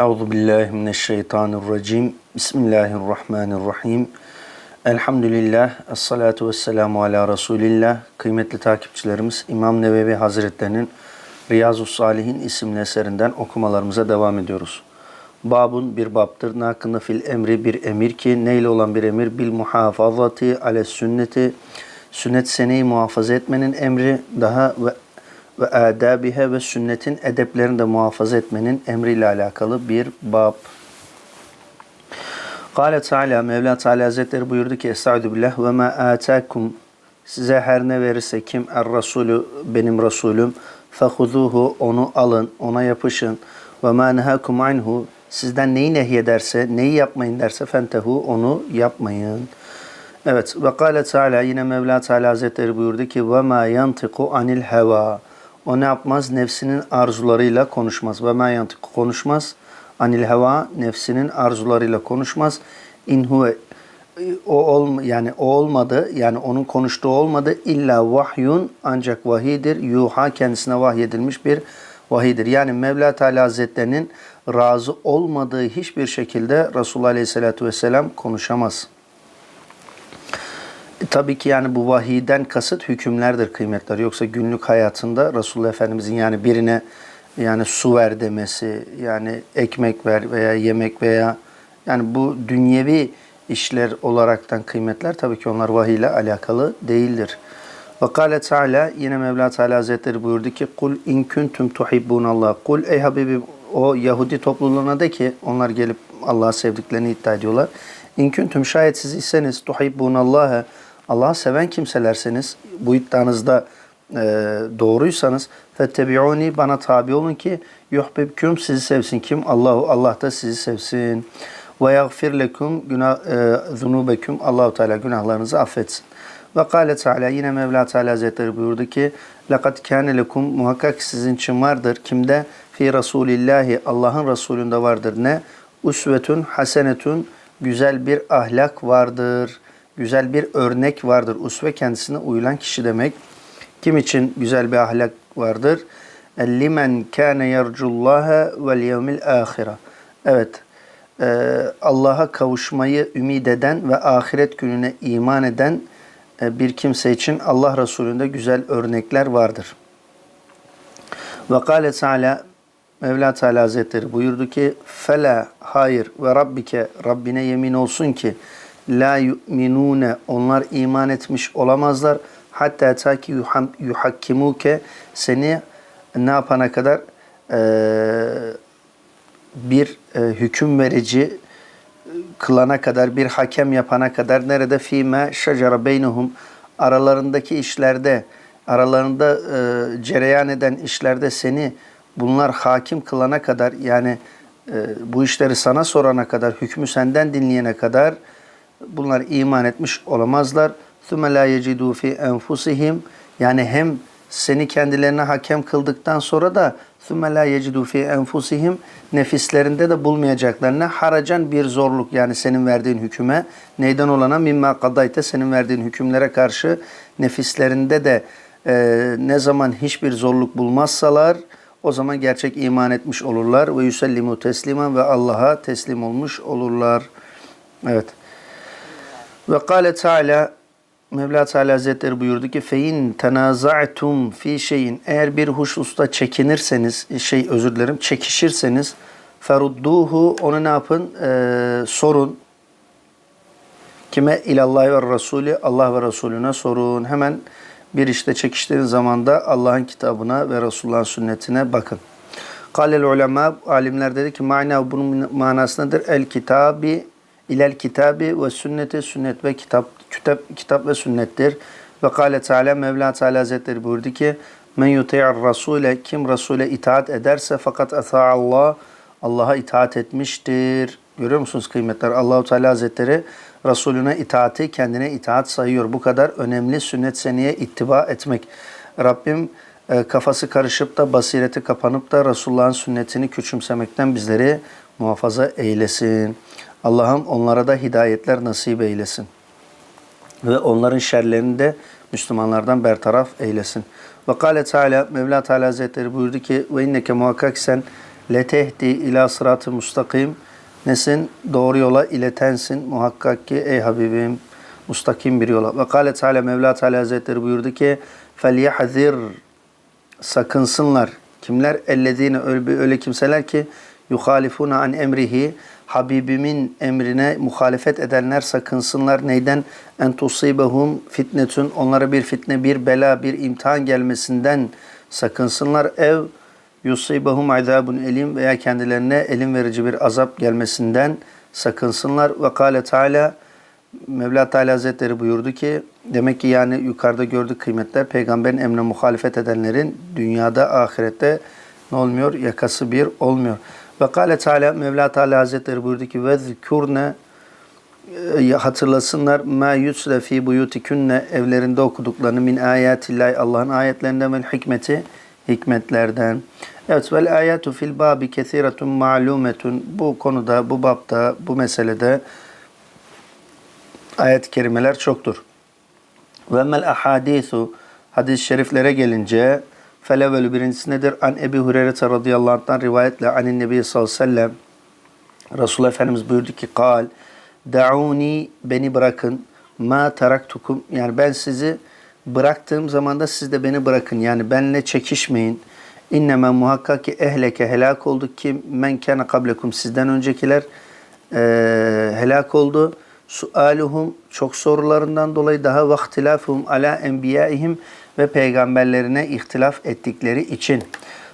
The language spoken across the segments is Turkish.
Euzu billahi mineşşeytanirracim. Bismillahirrahmanirrahim. Elhamdülillah. Essalatu vesselamu ala Resulillah. Kıymetli takipçilerimiz İmam Nevevi Hazretlerinin Riyazu Salihin isimli eserinden okumalarımıza devam ediyoruz. Babun bir babdır. Nakını fil emri bir emir ki neyle olan bir emir bil muhafazati ale sünneti sünnet seneyi muhafaza etmenin emri daha ve ve adabihe ve sünnetin edeplerini de muhafaza etmenin emriyle alakalı bir bab. Kale Teala Mevla Teala Hazretleri buyurdu ki Estaizu billah ve ma atakum size her ne verirse kim er Resulü benim Resulüm fehuzuhu onu alın ona yapışın ve ma nehakum anhu sizden neyi nehyederse neyi yapmayın derse fentehu onu yapmayın. Evet ve kâle Teala yine Mevla Teala Hazretleri buyurdu ki ve ma yantiku anil heva o ne yapmaz? Nefsinin arzularıyla konuşmaz. Ve ma yantiku konuşmaz. Anil heva nefsinin arzularıyla konuşmaz. İn huve o ol, yani o olmadı yani onun konuştuğu olmadı illa vahyun ancak vahidir yuha kendisine vahyedilmiş bir vahidir. Yani Mevla Teala Hazretlerinin razı olmadığı hiçbir şekilde Resulullah Aleyhisselatü Vesselam konuşamaz. Tabii ki yani bu vahiyden kasıt hükümlerdir kıymetler. Yoksa günlük hayatında Resulullah Efendimizin yani birine yani su ver demesi, yani ekmek ver veya yemek veya yani bu dünyevi işler olaraktan kıymetler tabii ki onlar vahiy ile alakalı değildir. Ve kâle Teala yine Mevla Teala Hazretleri buyurdu ki kul in kuntum tuhibbunallah. Kul ey Habibim o Yahudi topluluğuna de ki onlar gelip Allah'ı sevdiklerini iddia ediyorlar. İn kuntum şayet siz iseniz tuhibbunallah'a Allah'ı seven kimselerseniz, bu iddianızda e, doğruysanız fettebi'uni bana tabi olun ki yuhbibküm sizi sevsin kim? Allahu Allah da sizi sevsin. Ve yagfir lekum günah e, zunubeküm Allahu Teala günahlarınızı affetsin. Ve kâle Teala yine Mevla Teala Hazretleri buyurdu ki Lekat kâne lekum muhakkak sizin için vardır. Kimde? Fi Resulillahi Allah'ın Resulünde vardır. Ne? Usvetun hasenetun güzel bir ahlak vardır.'' Güzel bir örnek vardır. Usve kendisine uyulan kişi demek. Kim için güzel bir ahlak vardır? Limen kana yercullaha vel yevmil ahire. Evet. E, Allah'a kavuşmayı ümit eden ve ahiret gününe iman eden e, bir kimse için Allah Resulü'nde güzel örnekler vardır. Ve kâle Teala Mevla Teala Hazretleri buyurdu ki Fela hayır ve Rabbike Rabbine yemin olsun ki la yu'minune onlar iman etmiş olamazlar. Hatta ta ki yuhakkimuke seni ne yapana kadar e, bir e, hüküm verici kılana kadar bir hakem yapana kadar nerede? Fime şecere beynehum. Aralarındaki işlerde aralarında e, cereyan eden işlerde seni bunlar hakim kılana kadar yani e, bu işleri sana sorana kadar hükmü senden dinleyene kadar bunlar iman etmiş olamazlar. ثُمَ لَا يَجِدُوا فِي اَنْفُسِهِمْ Yani hem seni kendilerine hakem kıldıktan sonra da ثُمَّ لَا يَجِدُوا فِي اَنْفُسِهِمْ Nefislerinde de bulmayacaklarına haracan bir zorluk yani senin verdiğin hüküme neyden olana mimma kadayte senin verdiğin hükümlere karşı nefislerinde de e, ne zaman hiçbir zorluk bulmazsalar o zaman gerçek iman etmiş olurlar ve yüsellimu teslimen ve Allah'a teslim olmuş olurlar. Evet. Ve kâle Teala Mevla Teala Hazretleri buyurdu ki fein tenaza'tum fi şeyin. Eğer bir hususta çekinirseniz şey özür dilerim çekişirseniz ferudduhu onu ne yapın? Ee, sorun. Kime? İlallah ve Resulü Allah ve Resulüne sorun. Hemen bir işte çekiştiğiniz zaman da Allah'ın kitabına ve Resulullah'ın sünnetine bakın. Kalel ulema alimler dedi ki mana bunun manası nedir? El kitabi ilel kitabi ve sünneti sünnet ve kitap kitap kitap ve sünnettir. Ve kâle Teala Mevla Teala Hazretleri buyurdu ki men yuti'ar rasule kim Rasule itaat ederse fakat Allah Allah'a itaat etmiştir. Görüyor musunuz kıymetler? Allahu Teala Hazretleri Resulüne itaati kendine itaat sayıyor. Bu kadar önemli sünnet seneye ittiba etmek. Rabbim e, kafası karışıp da basireti kapanıp da Resulullah'ın sünnetini küçümsemekten bizleri muhafaza eylesin. Allah'ım onlara da hidayetler nasip eylesin. Ve onların şerlerini de Müslümanlardan bertaraf eylesin. Ve kâle Teala, Mevla Teala Hazretleri buyurdu ki ve inneke muhakkak sen letehdi ila sıratı mustakim nesin? Doğru yola iletensin muhakkak ki ey Habibim mustakim bir yola. Ve kâle Teala Mevla Teala Hazretleri buyurdu ki felyahzir sakınsınlar. Kimler? Ellezine öyle, öyle kimseler ki yuhalifuna an emrihi Habibimin emrine muhalefet edenler sakınsınlar. Neyden? En tusibehum fitnetun. Onlara bir fitne, bir bela, bir imtihan gelmesinden sakınsınlar. Ev yusibehum azabun elim veya kendilerine elim verici bir azap gelmesinden sakınsınlar. Ve kâle Teala Mevla Teala Hazretleri buyurdu ki demek ki yani yukarıda gördük kıymetler peygamberin emrine muhalefet edenlerin dünyada ahirette ne olmuyor? Yakası bir olmuyor. Ve kâle Teala Mevla Teala Hazretleri buyurdu ki zikûrne e, hatırlasınlar ma yusle fi buyutikunne evlerinde okuduklarını min ayatillahi Allah'ın ayetlerinden ve hikmeti hikmetlerden. Evet vel ayatu fil babi kesiretun ma'lumetun bu konuda bu babda bu meselede ayet-i kerimeler çoktur. Ve mel ahadisu hadis-i şeriflere gelince felevvelü birincisi nedir? An Ebi Hureyre radıyallahu anh'tan rivayetle anin nebi sallallahu aleyhi ve sellem Resulullah Efendimiz buyurdu ki kal Da'uni beni bırakın ma taraktukum yani ben sizi bıraktığım zaman da siz de beni bırakın yani benle çekişmeyin. İnnemem muhakkak ki ehleke helak oldu ki men kana kablekum sizden öncekiler e, helak oldu. Sualuhum çok sorularından dolayı daha vaktilafhum ala enbiyaihim ve peygamberlerine ihtilaf ettikleri için.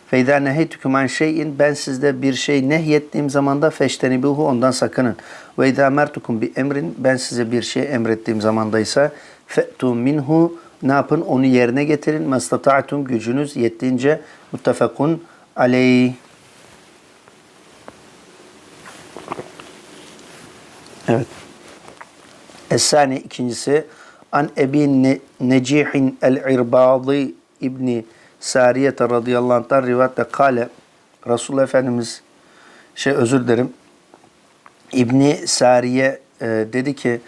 Feyda neheytüküm an şeyin ben sizde bir şey nehyettiğim zaman da feştenibuhu ondan sakının. Ve idâ mertukum bi emrin ben size bir şey emrettiğim zamandaysa fe'tu minhu ne yapın onu yerine getirin. Mestata'tum gücünüz yettiğince muttefakun aleyh. Evet. Esani ikincisi an Ebi Ne- Necihin el-İrbadi İbni Sariyete radıyallahu anh'tan rivayetle kale Resulullah Efendimiz şey özür dilerim İbni Sariye e, dedi ki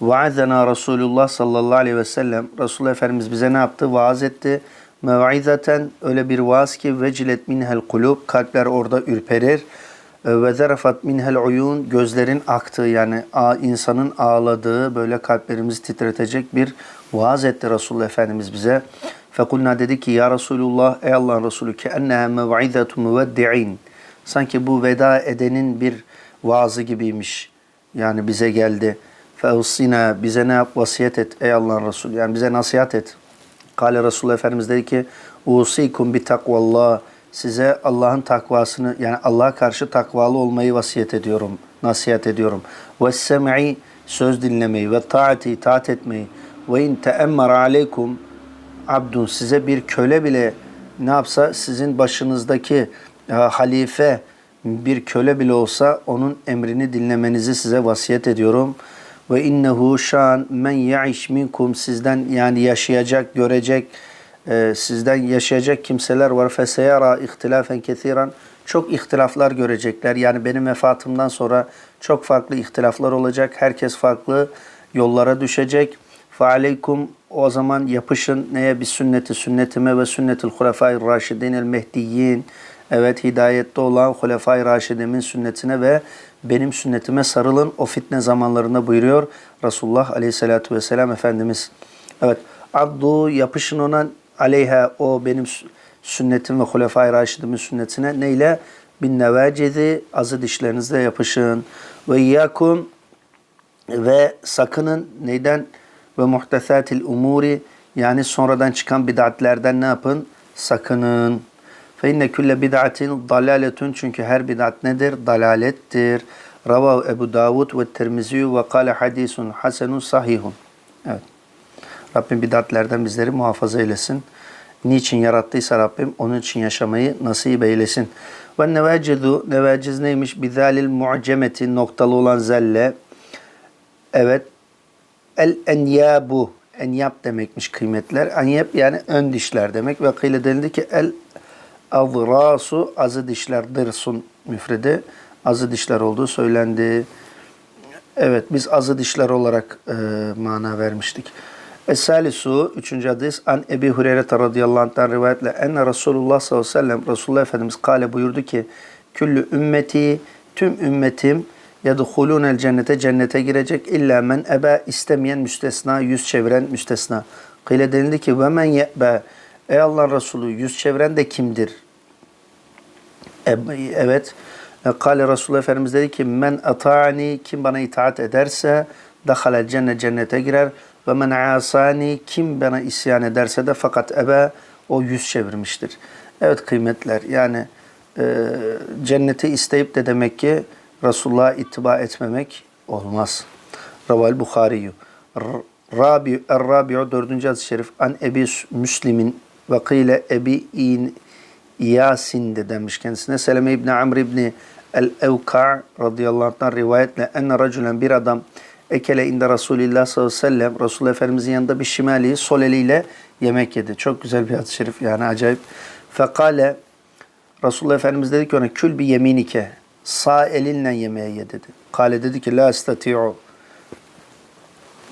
Vaazena Resulullah sallallahu aleyhi ve sellem Resulullah Efendimiz bize ne yaptı? Vaaz etti. Mev'izaten öyle bir vaaz ki vecilet minhel kulub kalpler orada ürperir. Ve zerafat minhel uyun gözlerin aktığı yani insanın ağladığı böyle kalplerimizi titretecek bir vaaz etti Resulullah Efendimiz bize. Fekulna dedi ki ya Resulullah ey Allah'ın Resulü ki enneha mev'izetu müveddi'in. Sanki bu veda edenin bir vaazı gibiymiş. Yani bize geldi. Feusina bize ne yap? Vasiyet et ey Allah'ın Resulü. Yani bize nasihat et. Kale Resulullah Efendimiz dedi ki Usikum bi takvallah. Size Allah'ın takvasını yani Allah'a karşı takvalı olmayı vasiyet ediyorum. Nasihat ediyorum. Ve sem'i söz dinlemeyi ve taati itaat etmeyi. Ve in teemmar aleykum abdun size bir köle bile ne yapsa sizin başınızdaki e, halife bir köle bile olsa onun emrini dinlemenizi size vasiyet ediyorum. Ve innehu şan men ya'iş minkum sizden yani yaşayacak, görecek, e, sizden yaşayacak kimseler var. Feseyara ihtilafen kesiran çok ihtilaflar görecekler. Yani benim vefatımdan sonra çok farklı ihtilaflar olacak. Herkes farklı yollara düşecek. Fealeykum o zaman yapışın neye bir sünneti sünnetime ve sünnetil hulefai raşidin el mehdiyyin. Evet hidayette olan hulefai raşidimin sünnetine ve benim sünnetime sarılın o fitne zamanlarında buyuruyor Resulullah aleyhissalatü vesselam Efendimiz. Evet abdu yapışın ona aleyha o benim sü- sünnetim ve hulefai raşidimin sünnetine neyle? Bin nevacidi azı dişlerinizle yapışın. Ve iyyakum ve sakının neyden ve muhtesatil umuri yani sonradan çıkan bid'atlerden ne yapın? Sakının. Fe inne külle bid'atin dalaletun çünkü her bid'at nedir? Dalalettir. Ravav Ebu Davud ve Tirmizi ve kâle hadisun hasenun sahihun. Evet. Rabbim bid'atlerden bizleri muhafaza eylesin. Niçin yarattıysa Rabbim onun için yaşamayı nasip eylesin. Ve nevacidu, nevaciz neymiş? Bizalil mu'cemeti noktalı olan zelle. Evet. El enyabu. Enyab demekmiş kıymetler. Enyab yani ön dişler demek. Ve kıyle denildi ki el azrasu azı dişler dırsun müfredi. Azı dişler olduğu söylendi. Evet biz azı dişler olarak e, mana vermiştik. Es-salisu, üçüncü hadis, an Ebi Hureyre radıyallahu anh'tan rivayetle enne Resulullah sallallahu aleyhi ve sellem, Resulullah Efendimiz kale buyurdu ki, Küllü ümmeti tüm ümmetim yedhulunel cennete cennete girecek illa men ebe istemeyen müstesna yüz çeviren müstesna. Kıyle denildi ki ve men ye'be ey Allah'ın Resulü yüz çeviren de kimdir? E- Evet. E, Kale Resulullah Efendimiz dedi ki men ata'ani kim bana itaat ederse dakhalel cennet cennete girer ve men asani kim bana isyan ederse de fakat ebe o yüz çevirmiştir. Evet kıymetler yani e, cenneti isteyip de demek ki Resulullah'a ittiba etmemek olmaz. Raval Bukhariyu. Rabi Er-Rabi'u dördüncü hadis-i şerif an Ebi Müslim'in ve kıyle Ebi İn İyasin de demiş kendisine. Seleme İbni Amr İbni El-Evka radıyallahu anh'tan rivayetle enne racülen bir adam ekele inde Resulillah sallallahu aleyhi ve sellem Resulullah Efendimizin yanında bir şimali sol eliyle yemek yedi. Çok güzel bir hadis-i şerif yani acayip. Fekale Resulullah Efendimiz dedi ki ona kül bir yeminike sağ elinle yemeğe ye dedi. Kale dedi ki la estati'u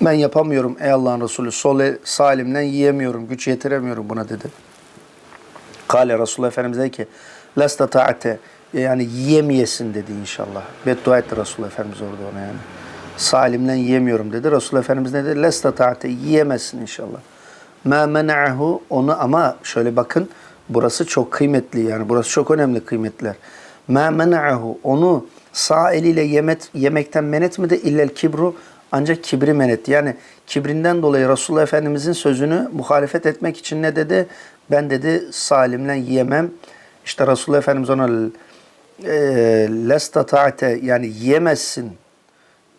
ben yapamıyorum ey Allah'ın Resulü sol el, sağ elimle yiyemiyorum güç yetiremiyorum buna dedi. Kale Resulullah Efendimiz dedi ki la estata'te yani yiyemeyesin dedi inşallah. Beddua etti Resulullah Efendimiz orada ona yani. Sağ elimle yiyemiyorum dedi. Resulullah Efendimiz ne dedi? La estata'te yiyemezsin inşallah. Ma mena'hu onu ama şöyle bakın burası çok kıymetli yani burası çok önemli kıymetler. Ma mena'hu onu sağ eliyle yemet, yemekten men etmedi illel kibru ancak kibri men etti. Yani kibrinden dolayı Resulullah Efendimizin sözünü muhalefet etmek için ne dedi? Ben dedi sağ elimle yiyemem. İşte Resulullah Efendimiz ona e, lestata'te yani yiyemezsin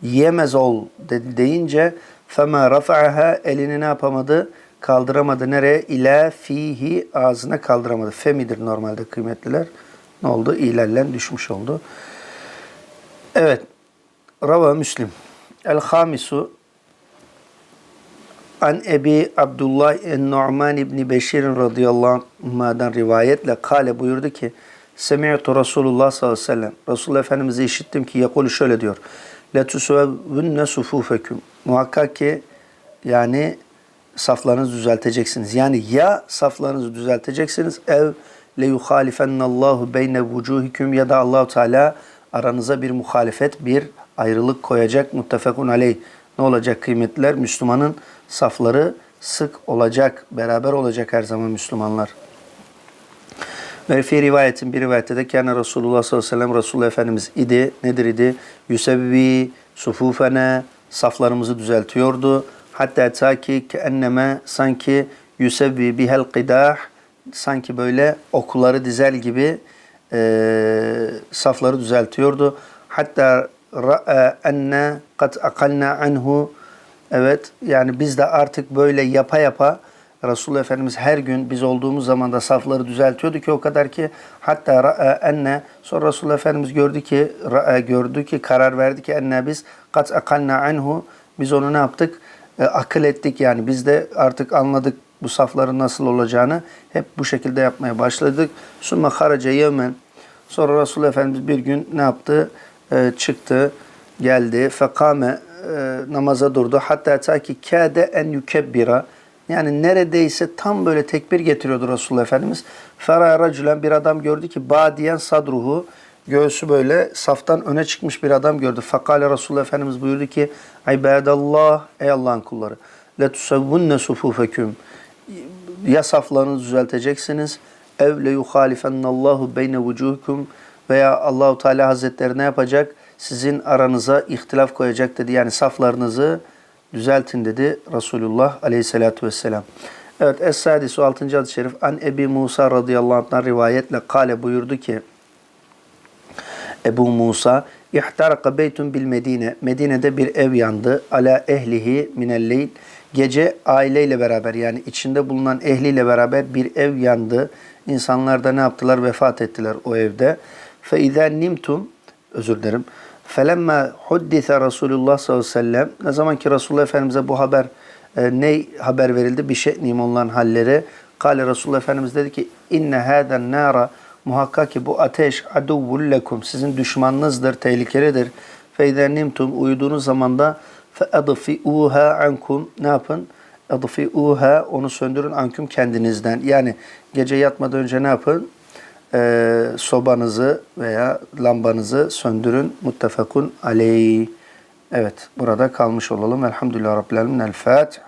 yiyemez ol dedi deyince fema rafa'aha elini ne yapamadı? Kaldıramadı. Nereye? İla fihi ağzına kaldıramadı. Femidir normalde kıymetliler. Ne oldu? İlerlen düşmüş oldu. Evet. Rava Müslim. El hamisu An Ebi Abdullah en-Nu'man İbni Beşir radıyallahu anh'dan rivayetle kale buyurdu ki Semi'tu Resulullah sallallahu aleyhi ve sellem Resulullah Efendimiz'i işittim ki yakulu şöyle diyor letusevvünne sufufeküm. Muhakkak ki yani saflarınızı düzelteceksiniz. Yani ya saflarınızı düzelteceksiniz ev le yuhalifennallahu beyne vucuhikum ya da Allahu Teala aranıza bir muhalefet, bir ayrılık koyacak. Muttefekun aleyh. Ne olacak kıymetliler? Müslümanın safları sık olacak, beraber olacak her zaman Müslümanlar. Ve fi rivayetin bir rivayette de kâne Resulullah sallallahu aleyhi ve sellem Resulullah Efendimiz idi. Nedir idi? Yusebbi sufufene saflarımızı düzeltiyordu. Hatta ta ki enneme sanki yusebbi bihel qidah sanki böyle okuları dizer gibi e, safları düzeltiyordu. Hatta ra'a enne kat akalna anhu evet yani biz de artık böyle yapa yapa Resulullah Efendimiz her gün biz olduğumuz zaman da safları düzeltiyordu ki o kadar ki hatta ra'a enne sonra Resulullah Efendimiz gördü ki ra'a gördü ki karar verdi ki enne biz kat akalna anhu biz onu ne yaptık? E, akıl ettik yani biz de artık anladık bu safların nasıl olacağını hep bu şekilde yapmaya başladık. Summa haraca yevmen sonra Resulullah Efendimiz bir gün ne yaptı? E, çıktı, geldi. Fekame e, namaza durdu. Hatta ta ki kâde en yukebbira yani neredeyse tam böyle tekbir getiriyordu Resulullah Efendimiz. Fera racülen bir adam gördü ki badiyen sadruhu göğsü böyle saftan öne çıkmış bir adam gördü. Fakale Resulullah Efendimiz buyurdu ki İbadallah ey Allah'ın kulları le tusavvunne sufufeküm ya saflarınızı düzelteceksiniz ev le yuhalifennallahu beyne vucuhukum veya Allahu Teala Hazretleri ne yapacak? Sizin aranıza ihtilaf koyacak dedi. Yani saflarınızı düzeltin dedi Resulullah aleyhissalatu vesselam. Evet Es-Sadisu 6. hadis-i şerif An Ebi Musa radıyallahu anh'tan rivayetle kale buyurdu ki Ebu Musa İhtaraka beytun bil Medine. Medine'de bir ev yandı. Ala ehlihi minelleyl. Gece aileyle beraber yani içinde bulunan ehliyle beraber bir ev yandı. İnsanlar da ne yaptılar? Vefat ettiler o evde. Fe izâ nimtum özür dilerim. Felemma huddise Resulullah sallallahu aleyhi ve sellem ne zaman ki Resulullah Efendimiz'e bu haber e, ne haber verildi? Bir şey onların halleri. Kale Resulullah Efendimiz dedi ki inne hâden nâra muhakkak ki bu ateş aduvvul lekum sizin düşmanınızdır, tehlikelidir. Feyden nimtum uyuduğunuz zaman da fe adfi'uha ankum ne yapın? Adfi'uha onu söndürün ankum kendinizden. Yani gece yatmadan önce ne yapın? E, sobanızı veya lambanızı söndürün. Muttefakun aleyh. Evet burada kalmış olalım. Elhamdülillah Rabbil Alemin. El Fatiha.